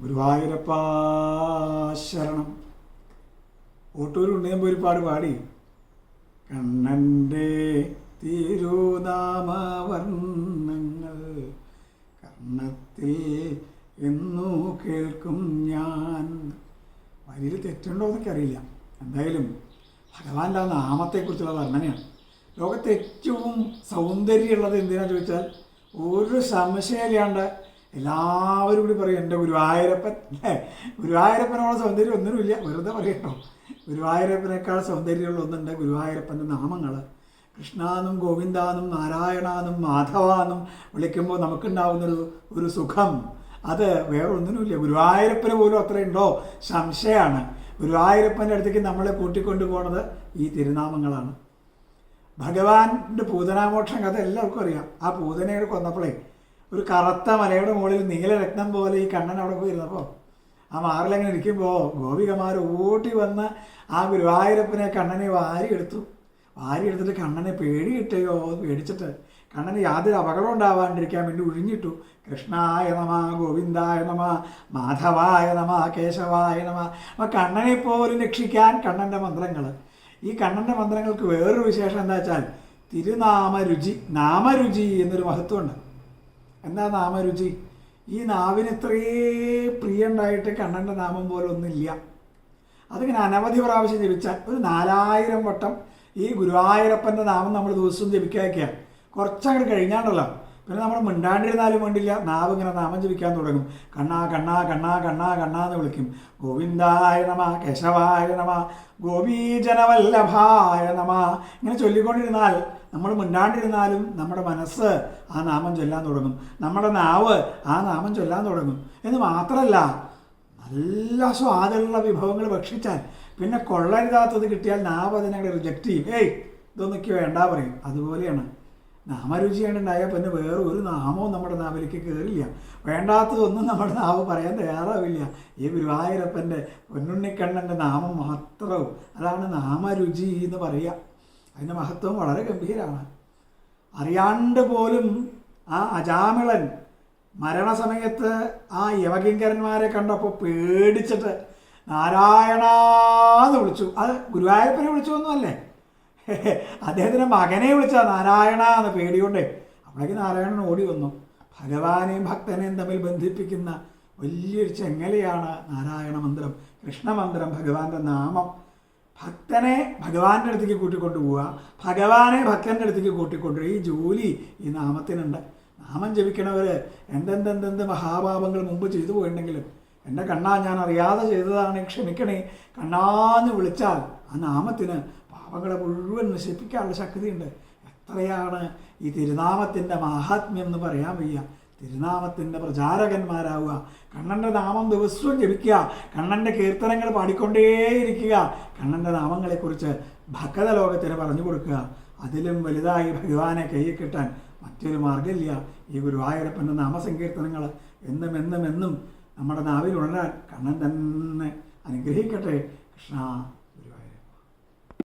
ഗുരുവായൂരപ്പ ശരണം. ഓട്ടൂർ പാട് പാടി. കണ്ണന്റെ തിരുനാമവർണങ്ങൾ കർണത്തിൽ എന്നു കേൾക്കും ഞാൻ. വരിയിൽ തെറ്റുണ്ടോ എന്നൊക്കെ അറിയില്ല. എന്തായാലും ഭഗവാന്റെ ആ നാമത്തെക്കുറിച്ചുള്ള വർണനയാണ്. ലോകത്തെ ഏറ്റവും സൗന്ദര്യമുള്ളത് എന്തിനാണെന്ന് ചോദിച്ചാൽ ഒരു സംശയമില്ലാണ്ട് എല്ലാവരും കൂടി പറയും എന്റെ ഗുരുവായൂരപ്പൻ. ഗുരുവായൂരപ്പനോളം സൗന്ദര്യം ഒന്നിനുമില്ല. വെറുതെ പറയട്ടോ ഗുരുവായൂരപ്പനേക്കാൾ സൗന്ദര്യമുള്ള ഒന്നുണ്ട് ഗുരുവായൂരപ്പന്റെ നാമങ്ങൾ കൃഷ്ണാന്നും ഗോവിന്ദാന്നും നാരായണാന്നും മാധവാന്നും വിളിക്കുമ്പോൾ നമുക്കുണ്ടാവുന്നൊരു ഒരു സുഖം. അത് വേറെ ഒന്നിനുമില്ല. ഗുരുവായൂരപ്പന് പോലും അത്രയുണ്ടോ സംശയമാണ്. ഗുരുവായൂരപ്പന്റെ അടുത്തേക്ക് നമ്മളെ കൂട്ടിക്കൊണ്ടു പോണത് ഈ തിരുനാമങ്ങളാണ്. ഭഗവാന്റെ പൂതനാമോക്ഷം കഥ എല്ലാവർക്കും അറിയാം. ആ പൂതനയുടെ കൊന്നപ്പോഴേ ഒരു കറുത്ത മലയുടെ മുകളിൽ രക്തം പോലെ ഈ കണ്ണൻ അവിടെ പോയിരുന്നപ്പോൾ ആ മാറിലങ്ങനെ ഇരിക്കുമ്പോൾ ഗോപികമാർ ഓട്ടി വന്ന് ആ ഗുരുവായൂരപ്പനെ കണ്ണനെ വാരിയെടുത്തു വാരിയെടുത്തിട്ട് കണ്ണനെ പേടി കിട്ടുകയോ പേടിച്ചിട്ട് കണ്ണന് യാതൊരു അപകടം ഉണ്ടാവാണ്ടിരിക്കാൻ വേണ്ടി ഒഴിഞ്ഞിട്ടു കൃഷ്ണായ നമ ഗോവിന്ദായ നമ മാധവായ നമ കേശവായ നമ. അപ്പം കണ്ണനെ പോലും രക്ഷിക്കാൻ കണ്ണന്റെ മന്ത്രങ്ങൾ ഈ കണ്ണന്റെ മന്ത്രങ്ങൾക്ക് വേറൊരു വിശേഷം എന്താ വെച്ചാൽ തിരുനാമരുചി നാമരുചി എന്നൊരു മഹത്വമുണ്ട്. എന്താ നാമരുചി ഈ നാവിന് ഇത്രേ പ്രിയണ്ടായിട്ട് കണ്ണന്റെ നാമം പോലെ ഒന്നുമില്ല. അതിങ്ങനെ അനവധി പ്രാവശ്യം ജപിച്ചാൽ ഒരു നാലായിരം വട്ടം ഈ ഗുരുവായൂരപ്പന്റെ നാമം നമ്മൾ ദിവസവും ജപിക്കാതിരിക്കുക കുറച്ചങ്ങോട്ട് കഴിഞ്ഞാണ്ടല്ലോ. പിന്നെ നമ്മൾ മിണ്ടാണ്ടിരുന്നാലും വേണ്ടില്ല നാവ് ഇങ്ങനെ നാമം ജപിക്കാൻ തുടങ്ങും. കണ്ണാ കണ്ണാ കണ്ണാ കണ്ണാ കണ്ണാ എന്ന് വിളിക്കും. ഗോവിന്ദായ നമ കേശവായ നമ ഗോപീജനവല്ലഭായ നമ. ഇങ്ങനെ ചൊല്ലിക്കൊണ്ടിരുന്നാൽ നമ്മൾ മിണ്ടാണ്ടിരുന്നാലും നമ്മുടെ മനസ്സ് ആ നാമം ചൊല്ലാൻ തുടങ്ങും. നമ്മുടെ നാവ് ആ നാമം ചൊല്ലാൻ തുടങ്ങും. എന്ന് മാത്രമല്ല നല്ല സ്വാദുള്ള വിഭവങ്ങൾ ഭക്ഷിച്ചാൽ പിന്നെ കൊള്ളരുതാത്തത് കിട്ടിയാൽ നാവ് അതിനെ റിജക്റ്റ് ചെയ്യും. ഏയ് ഇതൊന്നൊക്കെ വേണ്ട പറയും. അതുപോലെയാണ്. നാമരുചിയാണ് ഉണ്ടായാൽ പിന്നെ വേറെ ഒരു നാമവും നമ്മുടെ നാവിലേക്ക് കയറില്ല വേണ്ടാത്തതൊന്നും നമ്മുടെ നാവ് പറയാൻ തയ്യാറാവില്ല. ഈ ഗുരുവായൂരപ്പന്റെ പൊന്നുണ്ണിക്കണ്ണന്റെ നാമം മാത്രവും. അതാണ് നാമരുചി എന്ന് പറയുക. അതിന്റെ മഹത്വം വളരെ ഗംഭീരമാണ് അറിയാണ്ട് പോലും ആ അജാമിളൻ മരണസമയത്ത് ആ യവകിങ്കരന്മാരെ കണ്ടപ്പോൾ പേടിച്ചിട്ട് നാരായണാന്ന് വിളിച്ചു. അത് ഗുരുവായൂരപ്പനെ വിളിച്ചു ഒന്നുമല്ലേ അദ്ദേഹത്തിന്റെ മകനെ വിളിച്ചാൽ നാരായണ എന്ന് പേടികൊണ്ടേ അപ്പോഴേക്ക് നാരായണൻ ഓടി വന്നു. ഭഗവാനെയും ഭക്തനെയും തമ്മിൽ ബന്ധിപ്പിക്കുന്ന വലിയൊരു ചെങ്ങലയാണ് നാരായണ മന്ത്രം കൃഷ്ണമന്ത്രം ഭഗവാന്റെ നാമം. ഭക്തനെ ഭഗവാന്റെ അടുത്തേക്ക് കൂട്ടിക്കൊണ്ടു പോവുക. ഭഗവാനെ ഭക്തന്റെ അടുത്തേക്ക് കൂട്ടിക്കൊണ്ടു ഈ ജോലി ഈ നാമത്തിനുണ്ട്. നാമം ജപിക്കണവർ എന്തെന്തെന്തെന്ത് മഹാപാപങ്ങൾ മുമ്പ് ചെയ്തു പോയിട്ടുണ്ടെങ്കിലും എന്റെ കണ്ണാ ഞാൻ അറിയാതെ ചെയ്തതാണ് ക്ഷമിക്കണേ. കണ്ണാന്ന് വിളിച്ചാൽ ആ നാമത്തിന് പാപങ്ങളെ മുഴുവൻ നശിപ്പിക്കാനുള്ള ശക്തിയുണ്ട്. എത്രയാണ് ഈ തിരുനാമത്തിന്റെ മഹാത്മ്യം എന്ന് പറയാൻ വയ്യ. തിരുനാമത്തിന്റെ പ്രചാരകന്മാരാവുക. കണ്ണന്റെ നാമം ദിവസവും ജപിക്കുക. കണ്ണന്റെ കീർത്തനങ്ങൾ പാടിക്കൊണ്ടേയിരിക്കുക. കണ്ണന്റെ നാമങ്ങളെക്കുറിച്ച് ഭക്ത ലോകത്തിന് പറഞ്ഞു കൊടുക്കുക. അതിലും വലുതായി ഭഗവാനെ കയ്യിൽ കിട്ടാൻ മറ്റൊരു മാർഗമില്ല ഈ ഗുരുവായൂരപ്പന്റെ നാമസങ്കീർത്തനങ്ങൾ എന്നും എന്നും എന്നും നമ്മുടെ നാവിൽ ഉണരാൻ കണ്ണൻ തന്നെ അനുഗ്രഹിക്കട്ടെ. കൃഷ്ണ